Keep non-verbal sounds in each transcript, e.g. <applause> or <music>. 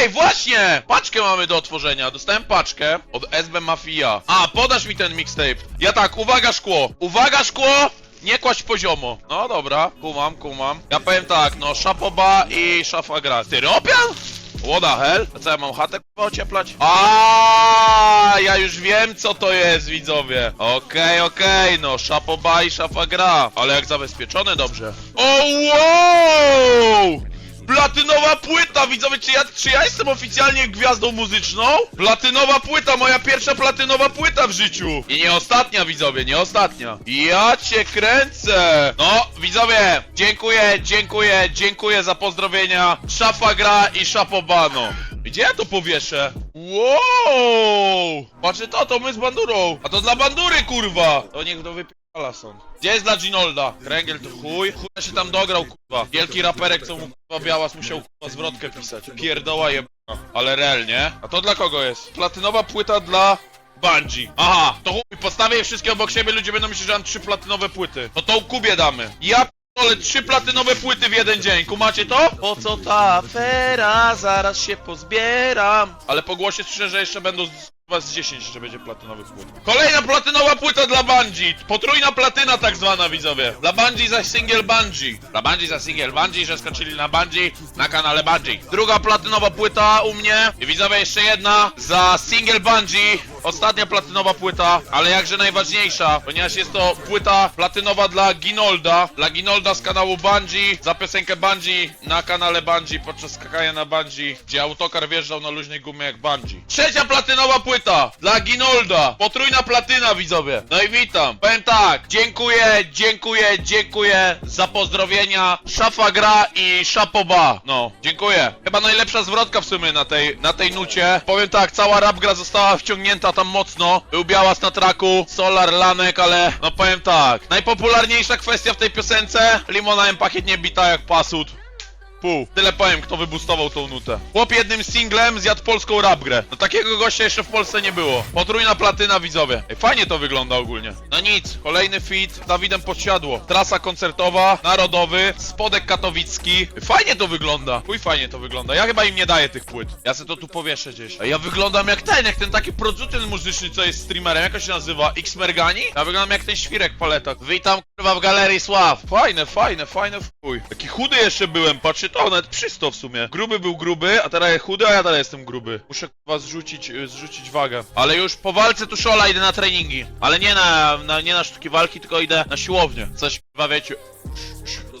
Ej, właśnie! Paczkę mamy do otworzenia. Dostałem paczkę od SB Mafia. A, podasz mi ten mixtape. Ja tak, uwaga szkło. Uwaga szkło! Nie kłaść poziomo. No dobra, kumam, kumam. Ja powiem tak, no szapoba i szafa gra. Tyropian? What the hell? A co ja mam chatę ocieplać? A, ja już wiem co to jest widzowie. Okej, okej, no szapoba i szafa gra. Ale jak zabezpieczone dobrze. O wow! Platynowa płyta, widzowie, czy ja, czy ja jestem oficjalnie gwiazdą muzyczną? Platynowa płyta, moja pierwsza platynowa płyta w życiu. I nie ostatnia, widzowie, nie ostatnia. Ja cię kręcę. No, widzowie, dziękuję, dziękuję, dziękuję za pozdrowienia. Szafa gra i szapobano. Gdzie ja to powieszę? Wow! Patrzcie to, to my z bandurą. A to dla bandury, kurwa. To niech to stąd. Gdzie jest dla Ginolda? Kręgiel to chuj. Chuj się tam dograł, kurwa. Wielki raperek, co mu kurwa białas musiał kurwa zwrotkę pisać. Pierdoła jebana. Ale real, nie? A to dla kogo jest? Platynowa płyta dla... Bungie. Aha, to chuj, postawię je wszystkie obok siebie, ludzie będą myśleć, że mam trzy platynowe płyty. No to Kubie damy. Ja ale trzy platynowe płyty w jeden dzień, kumacie to? Po co ta afera? Zaraz się pozbieram. Ale po głosie słyszę, że jeszcze będą z, chyba z 10 jeszcze będzie platynowych płyt. Kolejna platynowa płyta dla Bungie. Potrójna platyna tak zwana, widzowie. Dla Bungie za single Bungie. Dla Bungie za single Bungie, że skoczyli na Bungie na kanale Bungie. Druga platynowa płyta u mnie. I widzowie jeszcze jedna za single Bungie. Ostatnia platynowa płyta, ale jakże najważniejsza, ponieważ jest to płyta platynowa dla Ginolda. Dla Ginolda z kanału Bungie, za piosenkę Bungie na kanale Bungie podczas skakania na Bungie, gdzie autokar wjeżdżał na luźnej gumie jak Bungie. Trzecia platynowa płyta dla Ginolda. Potrójna platyna, widzowie. No i witam. Powiem tak, dziękuję, dziękuję, dziękuję za pozdrowienia. Szafa gra i szapoba. No, dziękuję. Chyba najlepsza zwrotka w sumie na tej, na tej nucie. Powiem tak, cała rap gra została wciągnięta tam mocno. Był Białas na traku, Solar, Lanek, ale no powiem tak. Najpopularniejsza kwestia w tej piosence, Limona M pakiet nie bita jak pasut. Pół. Tyle powiem, kto wybustował tą nutę. Chłop jednym singlem zjadł polską rap grę. No takiego gościa jeszcze w Polsce nie było. Potrójna platyna, widzowie. Ej, fajnie to wygląda ogólnie. No nic, kolejny fit z Dawidem Podsiadło. Trasa koncertowa, narodowy, spodek katowicki. Fajnie to wygląda. Chuj fajnie to wygląda. Ja chyba im nie daję tych płyt. Ja se to tu powieszę gdzieś. Ej, ja wyglądam jak ten, jak ten taki producent muzyczny, co jest streamerem. Jak on się nazywa? X Mergani? Ja wyglądam jak ten świrek paletak. Witam kurwa w galerii sław. Fajne, fajne, fajne w chuj. Taki chudy jeszcze byłem, patrzcie to, nawet przysto w sumie. Gruby był gruby, a teraz jest chudy, a ja dalej jestem gruby. Muszę kurwa zrzucić, y, zrzucić wagę. Ale już po walce tuszola idę na treningi. Ale nie na, na, nie na sztuki walki, tylko idę na siłownię. Coś kurwa wiecie.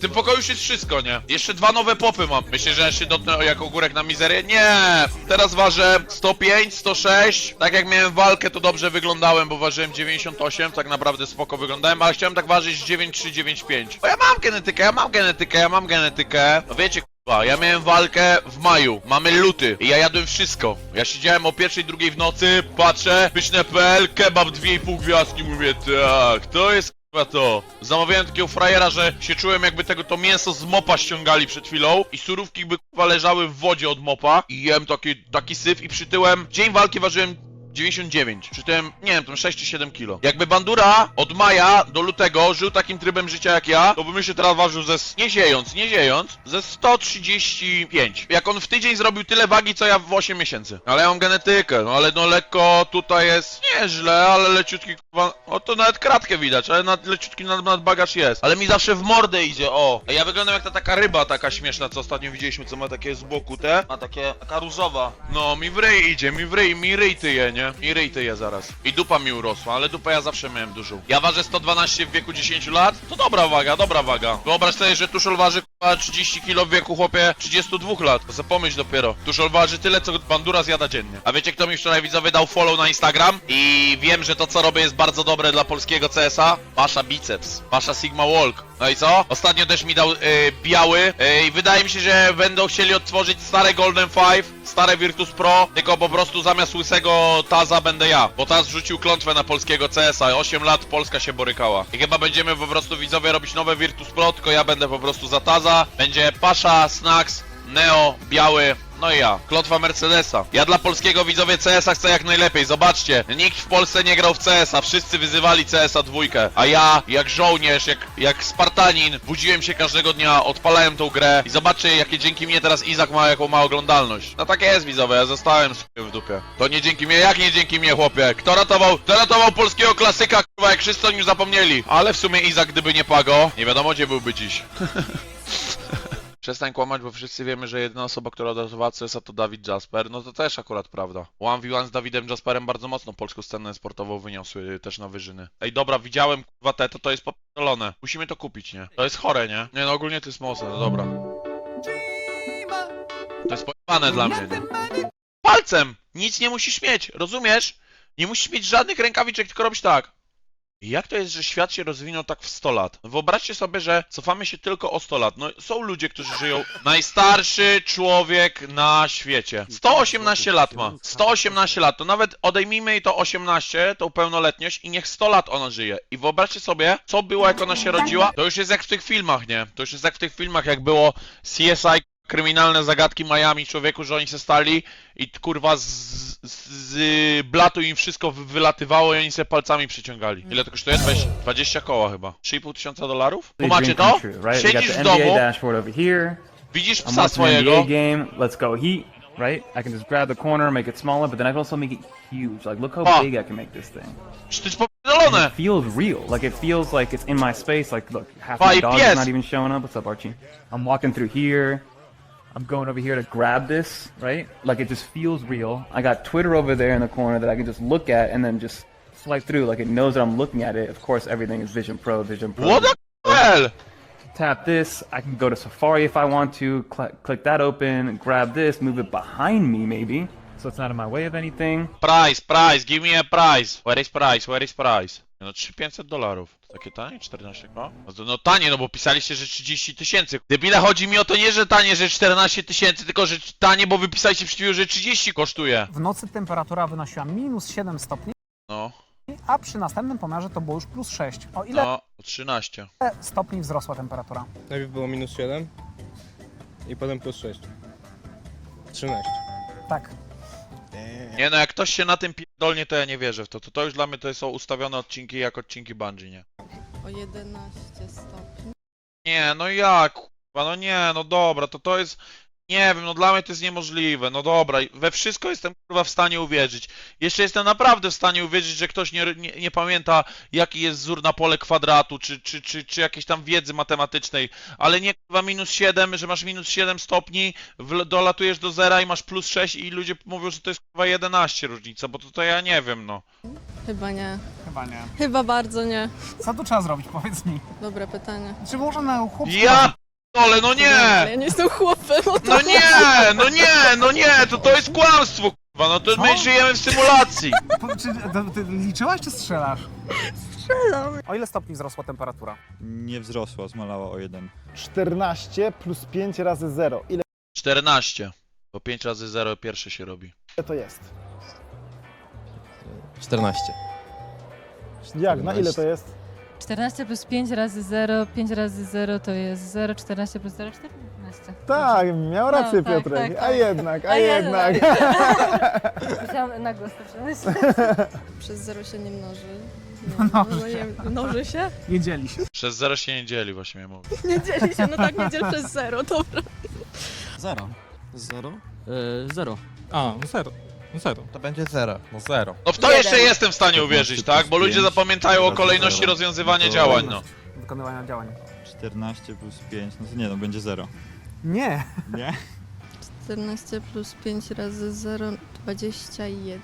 W tym pokoju już jest wszystko, nie? Jeszcze dwa nowe popy mam. Myślę, że ja się dotknę o jako górek na mizerię? Nie! Teraz ważę 105, 106. Tak jak miałem walkę, to dobrze wyglądałem, bo ważyłem 98, tak naprawdę spoko wyglądałem, ale chciałem tak ważyć 93, 95. Bo ja mam genetykę, ja mam genetykę, ja mam genetykę. No wiecie, Kurwa, Ja miałem walkę w maju, mamy luty i ja jadłem wszystko. Ja siedziałem o pierwszej, drugiej w nocy, patrzę, pyszne.pl, kebab 2,5 gwiazdki, mówię tak, to jest kurwa to. Zamawiałem takiego frajera, że się czułem jakby tego to mięso z mopa ściągali przed chwilą i surówki by leżały w wodzie od mopa i jem taki, taki syf i przytyłem, dzień walki ważyłem 99. Przy tym, nie wiem, tam 6 czy 7 kilo. Jakby Bandura od maja do lutego żył takim trybem życia jak ja, to bym się teraz ważył ze, nie ziejąc, nie ziejąc, ze 135. Jak on w tydzień zrobił tyle wagi, co ja w 8 miesięcy. Ale ja mam genetykę, no ale no lekko tutaj jest nieźle, ale leciutki kurwa, o to nawet kratkę widać, ale nad, leciutki nad, nadbagaż jest. Ale mi zawsze w mordę idzie, o. Ja wyglądam jak ta taka ryba taka śmieszna, co ostatnio widzieliśmy, co ma takie z boku te, ma takie, taka różowa. No, mi w ryj idzie, mi w ryj, mi ryj tyje, nie? I ryj tyje zaraz. I dupa mi urosła, ale dupę ja zawsze miałem dużą. Ja ważę 112 w wieku 10 lat, to dobra waga, dobra waga. Wyobraź sobie, że Tuszol waży k***a, 30 kg w wieku chłopie 32 lat. To sobie pomyśl dopiero. Tuszol waży tyle, co bandura zjada dziennie. A wiecie, kto mi wczoraj widzowie dał follow na Instagram? I wiem, że to, co robię, jest bardzo dobre dla polskiego CS-a. Pasza biceps, pasza Sigma Walk. No i co? Ostatnio też mi dał y, biały y, i wydaje mi się, że będą chcieli odtworzyć stare Golden Five, stare Virtus Pro, tylko po prostu zamiast łysego Taza będę ja, bo Taz rzucił klątwę na polskiego CS-a, 8 lat Polska się borykała. I chyba będziemy po prostu widzowie robić nowe Virtus Pro, tylko ja będę po prostu za Taza, będzie Pasza, Snacks, Neo, biały, No i ja, klotwa Mercedesa. Ja dla polskiego widzowie CS-a chcę jak najlepiej, zobaczcie. Nikt w Polsce nie grał w CS-a, wszyscy wyzywali CS-a dwójkę. A ja, jak żołnierz, jak, jak Spartanin, budziłem się każdego dnia, odpalałem tą grę i zobaczcie, jakie dzięki mnie teraz Izak ma jaką ma oglądalność. No tak jest widzowie, ja zostałem w dupie. To nie dzięki mnie, jak nie dzięki mnie chłopie? Kto ratował, kto ratował polskiego klasyka, kurwa, jak wszyscy o nim zapomnieli. Ale w sumie Izak, gdyby nie Pago, nie wiadomo gdzie byłby dziś. <laughs> Przestań kłamać, bo wszyscy wiemy, że jedyna osoba, która odratowała CS-a to Dawid Jasper. No to też akurat prawda. 1v1 z Dawidem Jasperem bardzo mocno polską scenę sportową wyniosły też na wyżyny. Ej, dobra, widziałem kurwa te, to to jest popierdolone. Musimy to kupić, nie? To jest chore, nie? Nie no, ogólnie to jest mocne, no dobra. To jest pojebane dla mnie, nie? Palcem! Nic nie musisz mieć, rozumiesz? Nie musisz mieć żadnych rękawiczek, tylko tak. Jak to jest, że świat się rozwinął tak w 100 lat? No Wyobraźcie sobie, że cofamy się tylko o 100 lat. No są ludzie, którzy żyją. <laughs> Najstarszy człowiek na świecie. 118 lat ma. 118 lat. To nawet odejmijmy jej to 18, tą pełnoletność i niech 100 lat ona żyje. I wyobraźcie sobie, co było jak ona się rodziła. To już jest jak w tych filmach, nie? To już jest jak w tych filmach, jak było CSI kryminalne zagadki Miami człowieku, że oni się stali i kurwa z, z, z blatu im wszystko wy- wylatywało i oni sobie palcami przyciągali. Ile to kosztuje? 20, 20 koła chyba. 3,5 tysiąca dolarów? Dream Kumacie come to? true, right? We got Siedzisz the w NBA domu, dashboard over here. widzisz I'm psa watching an swojego, NBA game. Let's go Heat, right? I can just grab the corner, make it smaller, but then I can also make it huge. Like, look how Oh. big I can make this thing. czy popierdolone? It feels real. Like, it feels like it's in my space. Like, look, half Five my dog PS. is not even showing up. What's up, Archie? I'm walking through here. I'm going over here to grab this, right? Like, it just feels real. I got Twitter over there in the corner that I can just look at and then just swipe through. Like, it knows that I'm looking at it. Of course, everything is Vision Pro, Vision Pro. What the hell? tap this. I can go to Safari if I want to. Cl- click that open. Grab this. Move it behind me, maybe, so it's not in my way of anything. Price, price, give me a price. Where is price, where is price? No 3500 dolarów. Takie tanie? 14 koła? No, to- no tanie, no bo pisaliście, że 30 tysięcy. Debila, chodzi mi o to nie, że tanie, że 14 tysięcy, tylko że tanie, bo wypisaliście przed chwilą, że 30 kosztuje. W nocy temperatura wynosiła minus 7 stopni, No, a przy następnym pomiarze to było już plus 6. O ile no, 13. stopni wzrosła temperatura? Najpierw było minus 7 i potem plus 6. 13. Tak. Nie no, jak ktoś się na tym pierdolnie, to ja nie wierzę w to. To, to już dla mnie to są ustawione odcinki jak odcinki Bungie, nie? O 11 stopni. Nie, no jak, kurwa, no nie, no dobra, to to jest, nie wiem, no dla mnie to jest niemożliwe, no dobra, we wszystko jestem kurwa w stanie uwierzyć. Jeszcze jestem naprawdę w stanie uwierzyć, że ktoś nie, nie, nie pamięta, jaki jest wzór na pole kwadratu, czy, czy, czy, czy jakiejś tam wiedzy matematycznej, ale nie kurwa minus 7, że masz minus 7 stopni, w, dolatujesz do zera i masz plus 6 i ludzie mówią, że to jest kurwa 11 różnica, bo to, to ja nie wiem, no. Chyba nie. Chyba nie. Chyba bardzo nie. Co tu trzeba zrobić, powiedz mi? Dobre pytanie. Czy może na chłopcu... Ja ale no nie! Ja nie jestem chłopem. No, to... No nie, no nie, no nie, to to jest kłamstwo, kurwa, no to my Co? żyjemy w symulacji. Po- Czy, to, ty liczyłaś czy strzelasz? Strzelam. O ile stopni wzrosła temperatura? Nie wzrosła, zmalała o jeden. 14 plus 5 razy 0. Ile 14. Bo 5 razy 0 pierwsze się robi. to jest? 14. Jak? Na ile to jest? 14 plus 5 razy 0, 5 razy 0 to jest 0, 14 plus 0, 14. Tak, miał rację No, tak, Piotrek. tak, A tak. jednak, a, A jednak. <laughs> Musiałam na głos to przemyśleć. <laughs> Przez 0 się nie mnoży. Mnoży no, nie, mnoży się? Nie dzieli się. Przez 0 się nie dzieli, właśnie mówię. Nie dzieli się, no tak, nie dziel przez 0, dobra. Zero. Zero? Yy, zero. A, no 0. No 0. To będzie zero. No zero. No w to jeszcze jestem w stanie uwierzyć, tak? Bo ludzie zapamiętają o kolejności zero. rozwiązywania To- działań, no. Wykonywania działań. 14 plus 5, no to nie no, będzie zero. Nie. Nie? 14 plus 5 razy 0, 21.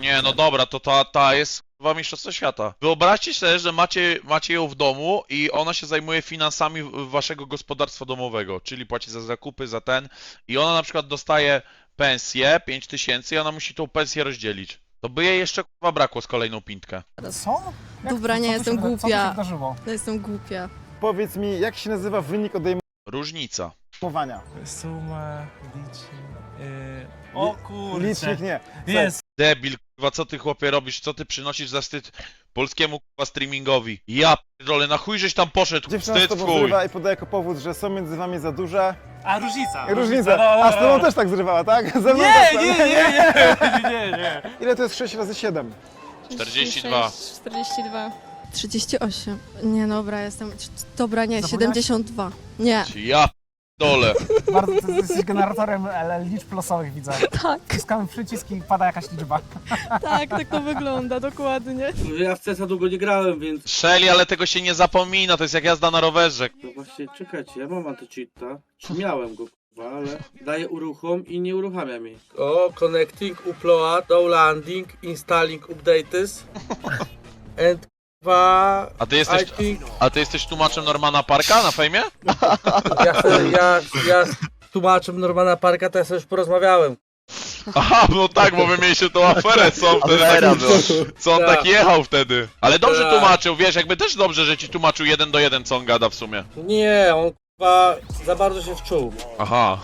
Nie, no dobra, to ta, ta jest chyba mistrzostwo świata. Wyobraźcie sobie, że macie, macie ją w domu i ona się zajmuje finansami w- waszego gospodarstwa domowego, czyli płaci za zakupy, za ten i ona na przykład dostaje pensję 5000 i ona musi tą pensję rozdzielić. To by jej jeszcze kurwa brakło z kolejną pintkę. Co? Jak- Dobra, nie, co tu jestem się, Co tu głupia. się wydarzyło? Ja jestem głupia. Powiedz mi, jak się nazywa wynik Różnica. odejmowania? Suma, licznik. Yy... O kurczę. Licznik nie. Jest. Debil, kurwa, co ty chłopie robisz, co ty przynosisz za wstyd polskiemu kurwa streamingowi. Ja pierdolę, na chuj żeś tam poszedł, Dziewczyna z wstyd w tobą chuj. zrywa i podaje jako powód, że są między wami za duże A różnica. różnice. A z tobą też tak zrywała, tak? Ze mną Nie, tak nie, samo. nie, <laughs> nie, nie, nie. Ile to jest 6 razy 7? 42. 42. 38. Nie, dobra, jestem... Dobra, nie, Zapomniałaś? 72. Nie. Ja dole. Bardzo, ty jesteś generatorem e, liczb losowych, widzę. Tak, Wciskamy przycisk i pada jakaś liczba. tak, tak to wygląda, dokładnie. Ja w CESa długo nie grałem, więc Shelly, ale tego się nie zapomina, to jest jak jazda na rowerze. no właśnie czekajcie, ja mam antycheata. Czy miałem go kurwa, ale daję uruchom i nie uruchamia mi. O, connecting, upload, downloading, installing updates. <laughs> And kurwa, A ty jesteś, a ty jesteś tłumaczem Normana Parka na fejmie? ja, se, ja, ja z tłumaczem Normana Parka to ja sobie już porozmawiałem. Aha, no tak, bo wy mieliście tą aferę, co on wtedy tak, co on tak Tak. jechał wtedy. Ale dobrze Tak. tłumaczył, wiesz, jakby też dobrze, że ci tłumaczył jeden do jeden, co on gada w sumie. Nie, on kurwa za bardzo się wczuł. Aha.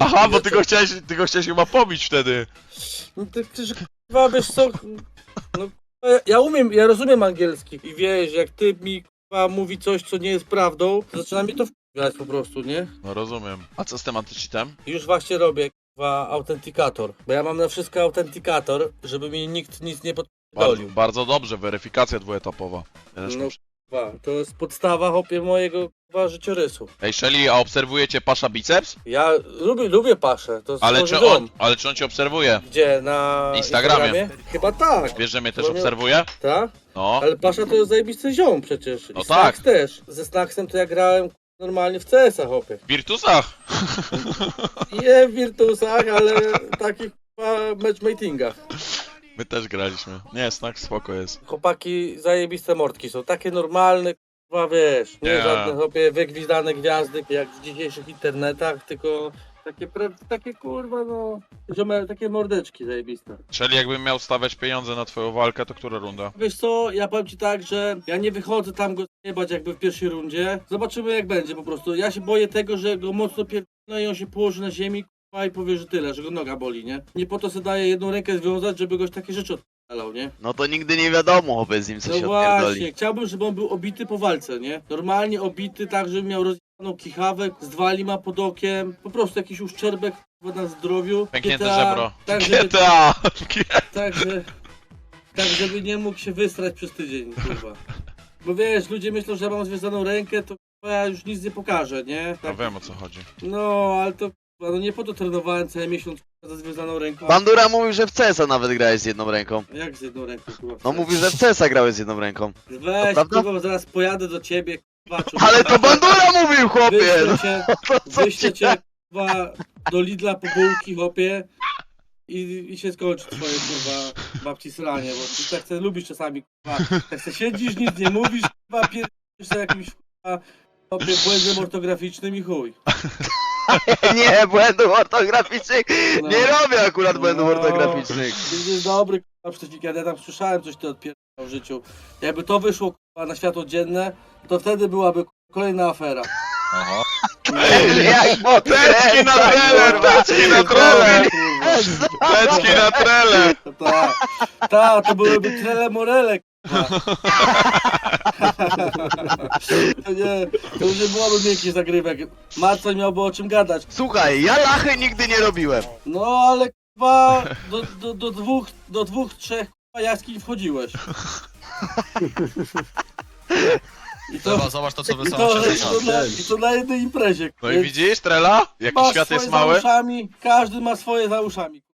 Aha, bo ty go chciałeś, ty go chciałeś chyba pobić wtedy. No ty, ty że kurwa wiesz co, no kurwa, ja umiem, ja rozumiem angielski i wiesz, jak ty mi kurwa mówi coś, co nie jest prawdą, to zaczyna mi to wkurwiać po prostu, nie? No rozumiem. A co z tym antycheatem? Już właśnie robię kurwa autentykator, bo ja mam na wszystko autentykator, żeby mi nikt nic nie Bardzo, bardzo dobrze, weryfikacja dwuetapowa. Ja też No muszę- kurwa, to jest podstawa hopie mojego kurwa życiorysu. Ej, Shelly, a obserwujecie pasza biceps? Ja lubię, lubię paszę, to jest Ale czy on, ale czy on cię obserwuje? Gdzie? Na Instagramie. Chyba tak, Wiesz, że mnie też nie- obserwuje? tak? No. Ale Pasza to jest zajebisty ziom przecież. I No tak. też. Ze Snacksem to ja grałem normalnie w CS-a, hopie. W Virtusach? Nie w Virtusach, ale takich chyba matchmatingach. My też graliśmy. Nie, Snack spoko jest. Chłopaki zajebiste mordki są. Takie normalne, chyba wiesz. Nie Nie. żadne hopie wygwizdane gwiazdy jak w dzisiejszych internetach, tylko takie, pre, takie kurwa no... Ziome, takie mordeczki zajebiste. Shelly, jakbym miał stawiać pieniądze na twoją walkę, to która runda? Wiesz co, ja powiem ci tak, że ja nie wychodzę tam go jebać jakby w pierwszej rundzie. Zobaczymy jak będzie po prostu. Ja się boję tego, że go mocno pierdolę i on się położy na ziemi i powie, że tyle, że go noga boli, nie? Nie po to sobie daje jedną rękę związać, żeby goś takie rzeczy odpalał, nie? No to nigdy nie wiadomo, chłopie, z nim co No się odpierdoli. właśnie, chciałbym, żeby on był obity po walce, nie? Normalnie obity tak, żeby miał rozjechaną kichawę, z dwa lima pod okiem, po prostu jakiś uszczerbek k***a, na zdrowiu. Pęknięte GTA, żebro. Tak, żeby, GTA! tak, że, tak, żeby nie mógł się wystrać przez tydzień, kurwa. Bo wiesz, ludzie myślą, że ja mam związaną rękę, to kurwa, ja już nic nie pokażę, nie? No Tak, wiem o co chodzi. no, ale to kurwa, no nie po to trenowałem cały miesiąc ze związaną ręką. Bandura mówił, że w CS-a nawet grałeś z jedną ręką. Jak z jedną ręką, kurwa? No mówił, że w CS-a grałeś z jedną ręką. Weź, prawda? kurwa, bo zaraz pojadę do ciebie, kurwa, człowieku. <laughs> Ale to Bandura mówił, chłopie! Wyślę No, cię, <laughs> to co wyślę cię... cię kurwa, do Lidla po bułki, hopie. I, I się skończy twoje kurwa babci sranie, bo ty tak se lubisz czasami kurwa. Tak se siedzisz, nic nie mówisz, kurwa, pierdolisz za jakimś kurwa hopie błędem ortograficznym i chuj. <laughs> <laughs> Nie, błędów ortograficznych! No. Nie robię akurat błędów No. ortograficznych. Dobry kurwa przeciwnik, ja tam słyszałem coś ty odpierdolał w życiu. Jakby to wyszło kurwa na światło dzienne, to wtedy byłaby kurwa, kolejna afera. <laughs> Jak Teczki na trele, teczki na trele! Teczki na trele! To tak, ta, to byłyby trele morele. To <laughs> nie, to już nie byłoby miękkich zagrywek. Marcel miałby o czym gadać. Słuchaj, ja lachy nigdy nie robiłem. No ale kurwa, do, do, do dwóch, do dwóch, trzech kurwa jaskiń wchodziłeś. I to, zobacz to, co i to, i to, na, I to na jednej imprezie. No i Więc widzisz, Trela? Jaki masz świat swoje jest za mały? uszami, każdy ma swoje za uszami.